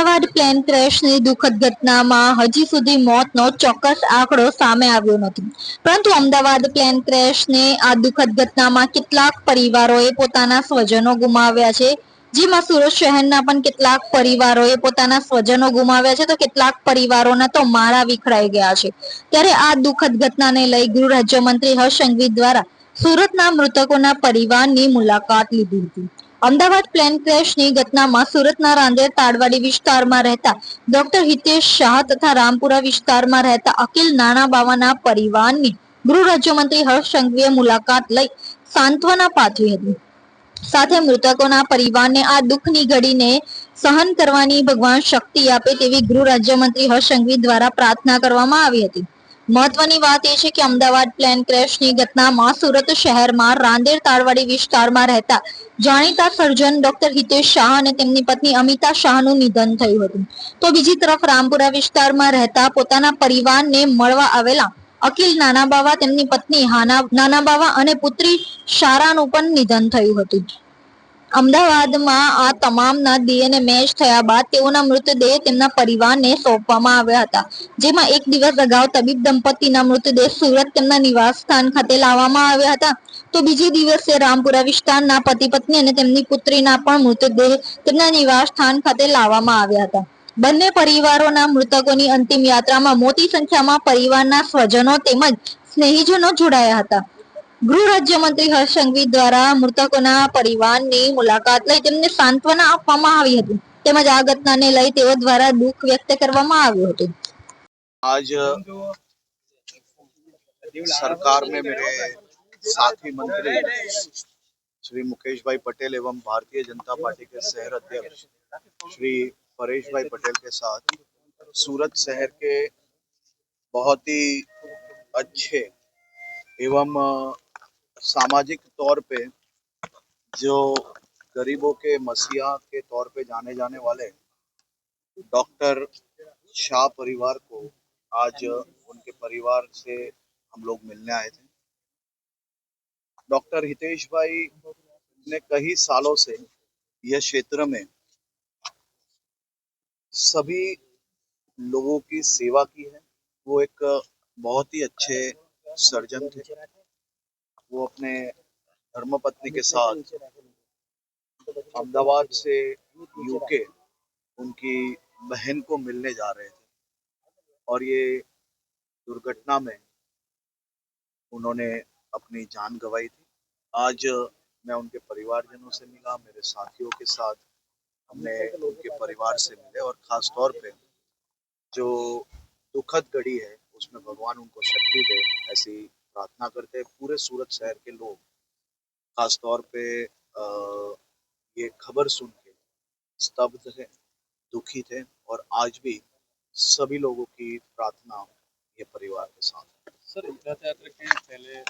Ahmedabad plane ક્રેશની દુઃખદ ઘટનામાં હજી સુધી મોતનો ચોક્કસ આંકડો સામે આવ્યો નથી. પરંતુ અમદાવાદ પ્લેન ક્રેશને આ દુઃખદ ઘટનામાં કેટલાક પરિવારોએ પોતાના સ્વજનો ગુમાવ્યા છે. જેમાં સુરત શહેરના પણ કેટલાક પરિવારોએ પોતાના સ્વજનો ગુમાવ્યા છે તો કેટલાક પરિવારોના તો માળા વિખરાઈ ગયા છે. ત્યારે આ દુઃખદ ઘટનાને લઈ ગૃહ રાજ્યમંત્રી હર્ષ સંઘવી દ્વારા સુરતના મૃતકોના પરિવારની મુલાકાત લીધી હતી. અમદાવાદ પ્લેન ક્રેશની ઘટનામાં સુરતના રાંદેર તાડવાડી વિસ્તારમાં રહેતા ડોક્ટર હિતેશ શાહ તથા રામપુરા વિસ્તારમાં રહેતા અકિલ નાણાબાવાના પરિવારની ગૃહ રાજ્યમંત્રી હર્ષ સંઘવીએ મુલાકાત લઈ સાંત્વના પાઠવી હતી. સાથે મૃતકોના પરિવારને આ દુઃખની ઘડીને સહન કરવાની ભગવાન શક્તિ આપે તેવી ગૃહ રાજ્યમંત્રી હર્ષ સંઘવી દ્વારા પ્રાર્થના કરવામાં આવી હતી. મહત્વની વાત એ છે કે અમદાવાદ પ્લેન ક્રેશની ઘટનામાં સુરત શહેરમાં રાંદેર તાળવાડી વિસ્તારમાં રહેતા જાણીતા સર્જન ડોક્ટર હિતેશ શાહ અને તેમની પત્ની અમિતા શાહનું નિધન થયું હતું. તો બીજી તરફ રામપુરા વિસ્તારમાં રહેતા પોતાના પરિવારને મળવા આવેલા અકિલ નાનાબાવા તેમની પત્ની હાના, નાનાબાવા અને પુત્રી શારાનું પણ નિધન થયું હતું. અમદાવાદમાં આ તમામના ડીએનએ મેચ થયા બાદ તેઓના મૃતદેહ તેમના પરિવારને સોંપવામાં આવ્યા હતા. જેમાં એક દિવસ અગાઉ તબીબ દંપતીના મૃતદેહ સુરત તેમના નિવાસ સ્થાન ખાતે લાવવામાં આવ્યા હતા. તો બીજે દિવસે રામપુરા વિસ્તારના પતિ પત્ની અને તેમની પુત્રીના પણ મૃતદેહ તેમના નિવાસ સ્થાન ખાતે લાવવામાં આવ્યા હતા. બંને પરિવારોના મૃતકોની અંતિમ યાત્રામાં મોટી સંખ્યામાં પરિવારના સ્વજનો તેમજ સ્નેહીજનો જોડાયા હતા. ગૃહ રાજ્યમંત્રી હર્ષ સંઘવી દ્વારા મૃતકોના પરિવારની મુલાકાત લઈ તેમને સાંત્વના આપવામાં આવી હતી તેમજ આ ઘટનાને લઈ તેઓ દ્વારા દુઃખ વ્યક્ત કરવામાં આવ્યું હતું आज सरकार में मेरे साथी मंत्री श्री मुकेश भाई पटेल एवं भारतीय जनता पार्टी के शहर अध्यक्ष श्री परेश भाई पटेल के साथ सूरत शहर के बहुत ही अच्छे एवं अ, सामाजिक तौर पे जो गरीबों के मसीहा के तौर पे जाने जाने वाले डॉक्टर शाह परिवार को आज उनके परिवार से हम लोग मिलने आए थे। डॉक्टर हितेश भाई ने कई सालों से यह क्षेत्र में सभी लोगों की सेवा की है। वो एक बहुत ही अच्छे सर्जन थे। वो अपने धर्मपत्नी के साथ अहमदाबाद से यूके उनकी बहन को मिलने जा रहे थे। और ये दुर्घटना में उन्होंने अपनी जान गंवाई थी। आज मैं उनके परिवारजनों से मिला, मेरे साथियों के साथ हमने उनके परिवार से मिले और खास तौर पे जो दुखद घड़ी है, उसमें भगवान उनको शक्ति दे ऐसी प्रार्थना करते हैं पूरे सूरत शहर के लोग खास तौर पे ये खबर सुन के स्तब्ध थे दुखी थे और आज भी सभी लोगों की प्रार्थना ये परिवार के साथ सर रथ यात्रा के पहले